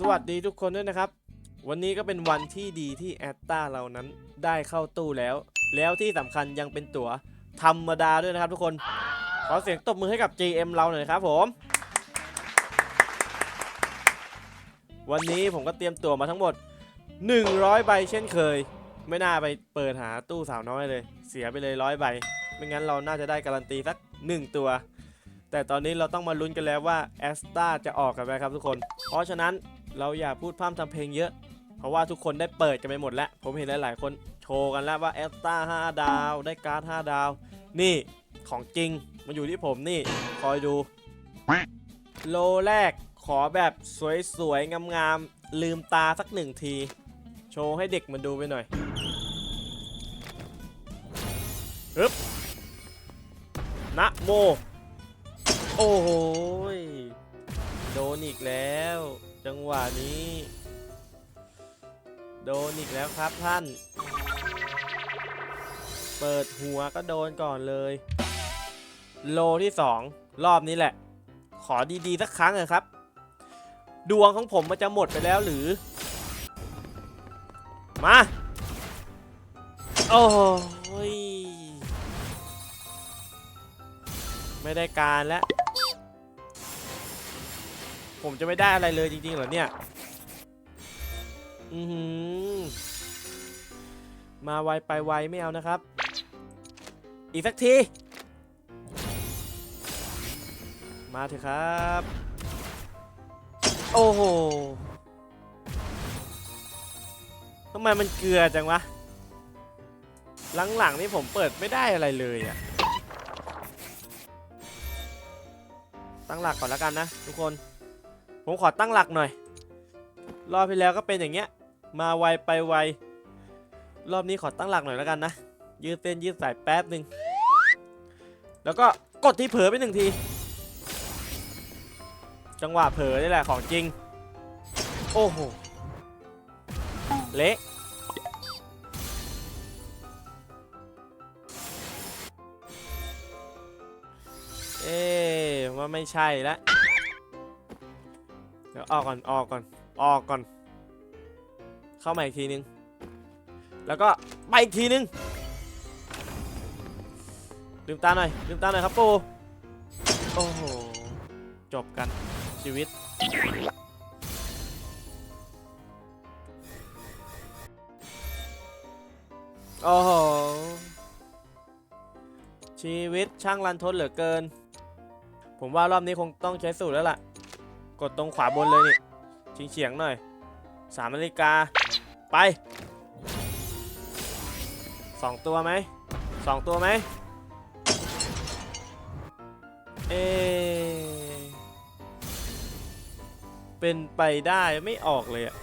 สวัสดีทุกคนด้วยนะครับ วันนี้ก็เป็นวันที่ดีที่แอตตาเรานั้นได้เข้าตู้แล้ว แล้วที่สำคัญยังเป็นตั๋วธรรมดาด้วยนะครับทุกคน ขอเสียงตบมือให้กับ GM เราหน่อยครับผม วันนี้ผมก็เตรียมตั๋วมาทั้งหมด 100 ใบเช่นเคย ไม่น่าไปเปิดหาตู้สาวน้อยเลย เสียไปเลยร้อยใบ ไม่งั้นเราน่าจะได้การันตีสัก 1 ตัวแต่ตอนนี้เราต้องมาลุ้นกันแล้วว่าแอสตาจะออกกันไหมครับทุกคน เพราะฉะนั้น เราอย่าพูดพร่ำทำเพลงเยอะ เพราะว่าทุกคนได้เปิดกันไปหมดแล้ว ผมเห็นหลาย ๆ คนโชว์กันแล้วว่าแอสตา5ดาว ได้การ์ด5ดาว นี่ของจริง มันอยู่ที่ผมนี่ คอยดู โลแรกขอแบบสวย ๆ งามๆ ลืมตาสักหนึ่งที โชว์ให้เด็กมันดูไปหน่อยฮึบนะโม โอ้โห โดนอีกแล้ว จังหวะนี้ โดนอีกแล้วครับท่าน เปิดหัวก็โดนก่อนเลย โลที่ 2 รอบนี้แหละ ขอดีๆสักครั้งเถอะครับ ดวงของผมมันจะหมดไปแล้วหรือ มา โอ้ย ไม่ได้การแล้ว ผมจะไม่ได้อะไรเลยจริงๆเหรอเนี่ย อือหือ มาไวไปไวไม่เอานะครับ อีกสักที มาเถอะครับ โอ้โหทำไมมันเกลือจังวะ หลังๆนี่ผมเปิดไม่ได้อะไรเลยอะตั้งหลักก่อนแล้วกันนะทุกคน ผมขอตั้งหลักหน่อย รอบที่แล้วก็เป็นอย่างเงี้ย มาไวไปไว รอบนี้ขอตั้งหลักหน่อยแล้วกันนะ ยืดเส้นยืดสายแป๊บหนึ่ง แล้วก็กดที่เผลอไปหนึ่งที จังหวะเผลอนี่แหละของจริง โอ้โห เละเอ๊ะว่าไม่ใช่ละ ออกก่อนออกก่อนออกก่อน เข้ามาอีกทีนึง แล้วก็ไปอีกทีนึงลืมตาหน่อยลืมตาหน่อยครับปูโอ้โหจบกันชีวิตโอ้โหชีวิตช่างรันทดเหลือเกิน ผมว่ารอบนี้คงต้องใช้สูตรแล้วล่ะ กดตรงขวาบนเลยนี่ชิงเฉียงหน่อยสามนาฬิกา ไปสองตัวไหมสองตัวไหมเอ เป็นไปได้ไม่ออกเลยอะ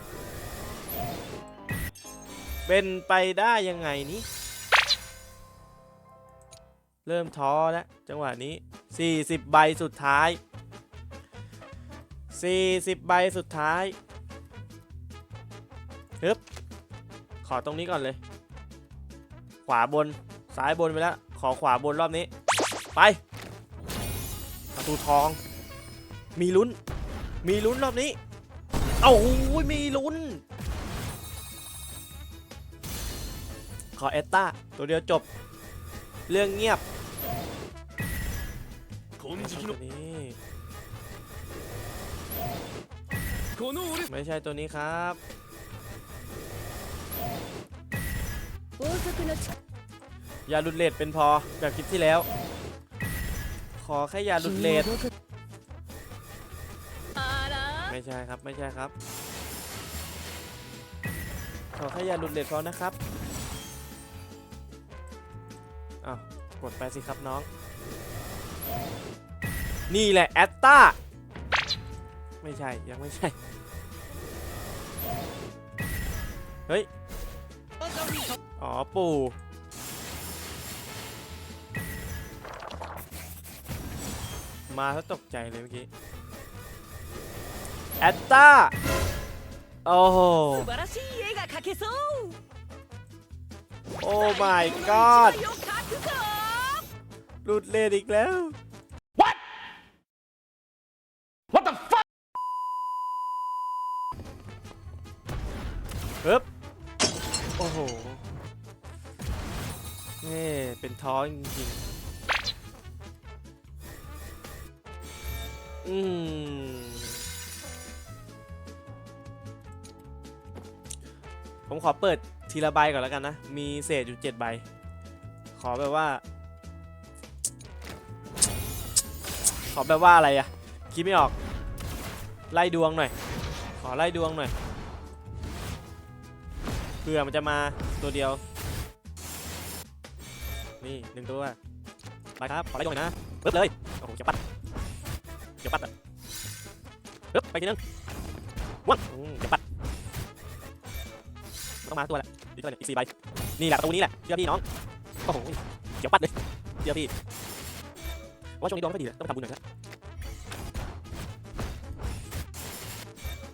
เป็นไปได้ยังไงนี่เริ่มท้อแล้วจังหวะนี้ 40 ใบสุดท้าย 40 ใบสุดท้ายฮึบขอตรงนี้ก่อนเลย ขวาบน ซ้ายบนไปแล้ว ขอขวาบนรอบนี้ ไป ประตูทอง มีลุ้น มีลุ้นรอบนี้ เอ้ามีลุ้น ขอเอตตาตัวเดียวจบ เรื่องเงียบนี่ ไม่ใช่ตัวนี้ครับยาหลุดเลดเป็นพอแบบคลิปที่แล้ว ขอแค่ยาหลุดเลดไม่ใช่ครับไม่ใช่ครับ ขอแค่ยาหลุดเลดพอนะครับอ้าวกดไปสิครับน้อง นี่แหละแอตตา ไม่ใช่ยังไม่ใช่ เฮ้ย อ๋อปู่มาแล้วตกใจเลยเมื่อกี้ แอตตาโอ้โหโอ้ my god หลุดเลนอีกแล้ว ปึ๊บโอ้โหนี่เป็นท้อจริงๆ อืม ผมขอเปิดทีละใบก่อนแล้วกันนะ มีเศษอยู่7ใบ ขอแบบว่า ขอแบบว่าอะไรอะคิดไม่ออก ไล่ดวงหน่อย ไล่ดวงหน่อยเผื่อมันจะมาตัวเดียว นี่หนึ่งตัวไปครับขอไล่ดวงหน่อยนะปึ๊บเลยโอ้โหเจะปัดเจะปัดอะปึ๊บไปทีนึงวังเจะปัดมันต้องมาตัวแหละอีกตัวนึงอีกสี่ใบนี่แหละประตูนี้แหละเชื่อพี่น้องโอ้โหเดี๋ยวปัดเลยเชื่อพี่ว่าช่วงนี้ดวงไม่ค่อยดีเลยต้องทำบุญหน่อยนะ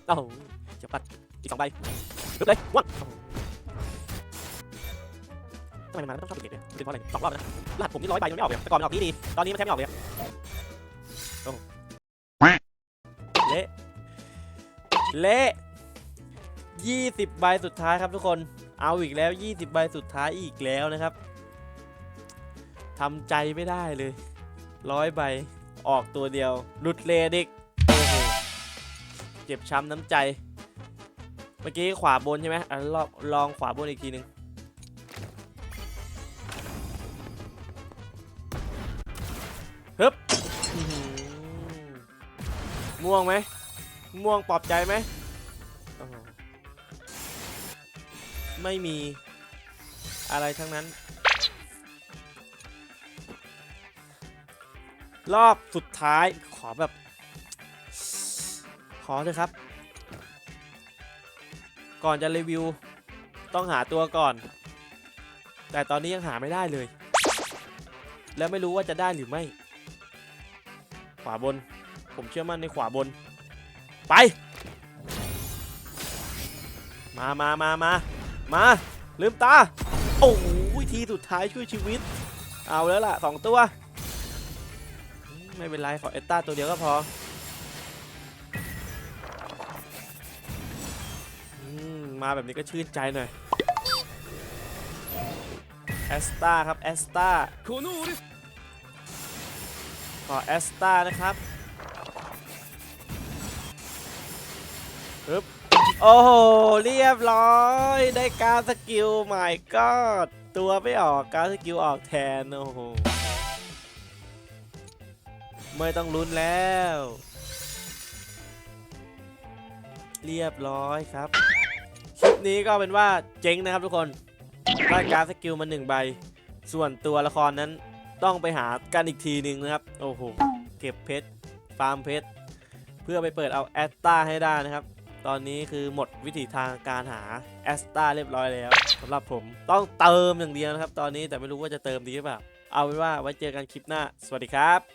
โอ้โหเดี๋ยวปัดอีกสองใบปึ๊บเลยวังโอ้โหทำไมมันมาแล้วต้องชอบเป็นเด็กเนี่ยเป็นเพราะอะไรสองรอบนะรหัสผมนี่ร้อยใบมันไม่ออกเลยแต่ก่อนมันออกนี้ดีตอนนี้มันแทบไม่ออกเลยโอ้เละเละยี่สิบใบสุดท้ายครับทุกคนเอาอีกแล้ว20ใบสุดท้ายอีกแล้วนะครับทำใจไม่ได้เลยร้อยใบออกตัวเดียวหลุดเลนอีก เจ็บช้ำน้ำใจ เมื่อกี้ขวาบนใช่ไหมอะลองลองขวาบนอีกทีหนึ่งฮึบม่วงไหมม่วงปลอบใจไหมไม่มีอะไรทั้งนั้น รอบสุดท้ายขอแบบ อเลยครับ ก่อนจะรีวิวต้องหาตัวก่อน แต่ตอนนี้ยังหาไม่ได้เลย แล้วไม่รู้ว่าจะได้หรือไม่ ขวาบน ผมเชื่อมั่นในขวาบน ไป มามามามามาลืมตา โอ้โหทีสุดท้ายช่วยชีวิต เอาแล้วล่ะสองตัว ไม่เป็นไร ขอเอตตาตัวเดียวก็พอ มาแบบนี้ก็ชื่นใจหน่อยแอสตาครับแอสตาขอแอสตานะครับปึ๊บโอ้โห เรียบร้อย ได้การสกิลใหม่ก็ตัวไม่ออกการสกิลออกแทน โอ้โห ไม่ต้องลุ้นแล้ว เรียบร้อยครับ ปนี้ก็เป็นว่าเจ๊งนะครับทุกคนได้การสกิลมาหนึ่งใบ ส่วนตัวละครนั้นต้องไปหากันอีกทีหนึ่งนะครับ โอ้โห เก็บเพชร ฟาร์มเพชร เพื่อไปเปิดเอาแอสตาให้ได้นะครับ ตอนนี้คือหมดวิถีทางการหาแอสตาเรียบร้อยแล้วสำหรับผมต้องเติมอย่างเดียวนะครับ ตอนนี้แต่ไม่รู้ว่าจะเติมดีหรือเปล่า เอาเป็นว่าไว้เจอกันคลิปหน้า สวัสดีครับ